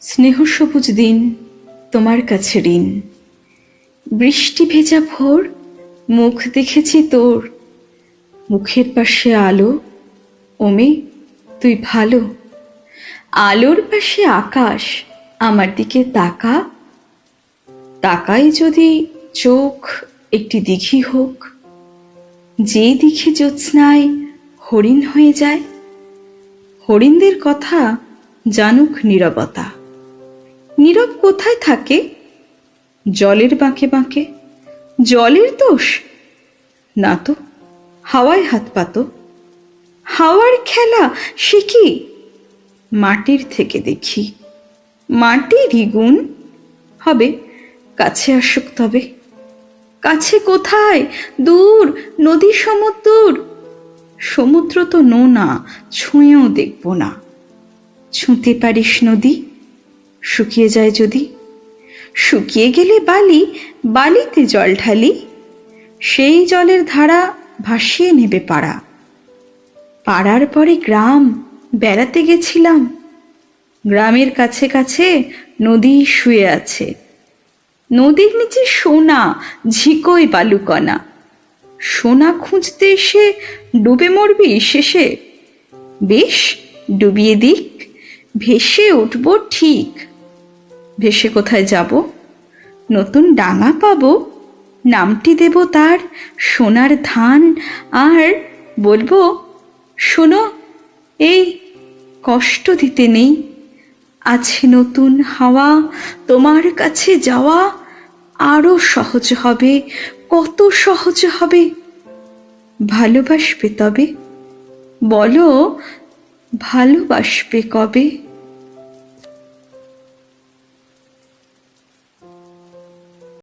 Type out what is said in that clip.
স্নেহ সবুজ দিন, তোমার কাছে ঋণ। বৃষ্টি ভেজা ভোর, মুখ দেখেছি তোর। মুখের পাশে আলো, ওমে, তুই ভালো। আলোর পাশে আকাশ, আমার দিকে তাকা। তাকাই যদি চোখ একটি দিঘি হোক, যে দিঘি জ্যোৎস্নায় হরিণ হয়ে যায়, হরিণদের কথা জানুক নীরবতা। নীরব কোথায় থাকে? জলের বাঁকে বাঁকে। জলের দোষ? না তো, হাওয়ায় হাত পাতো। হাওয়ার খেলা সে কি? মাটির থেকে দেখি। মাটিরই গুণ হবে, কাছে আসুক তবে। কাছে কোথায়? দূর, নদী সমুদ্র। সমুদ্র তো নোনা, ছুঁয়েও দেখব না। ছুঁতে পারিস নদী? শুকিয়ে যায় যদি? শুকিয়ে গেলে বালি, বালিতে জল ঢালি, সেই জলের ধারা ভাসিয়ে নেবে পাড়া। পাড়ার পরে গ্রাম, বেড়াতে গেছিলাম। গ্রামের কাছে কাছে নদী শুয়ে আছে। নদীর নিচে সোনা, ঝিকোই বালুকণা। সোনা খুঁজতে এসে ডুবে মরবি শেষে। বেশ, ডুবিয়ে দিক, ভেসে উঠব ঠিক। ভেসে কোথায় যাব? নতুন ডাঙা পাবো? নামটি দেব তার সোনার ধান। আর বলব, শোনো, এই কষ্ট দিতে নেই। আছে নতুন হাওয়া, তোমার কাছে যাওয়া আরও সহজ হবে, কত সহজ হবে। ভালোবাসবে তবে? বলো, ভালোবাসবে কবে?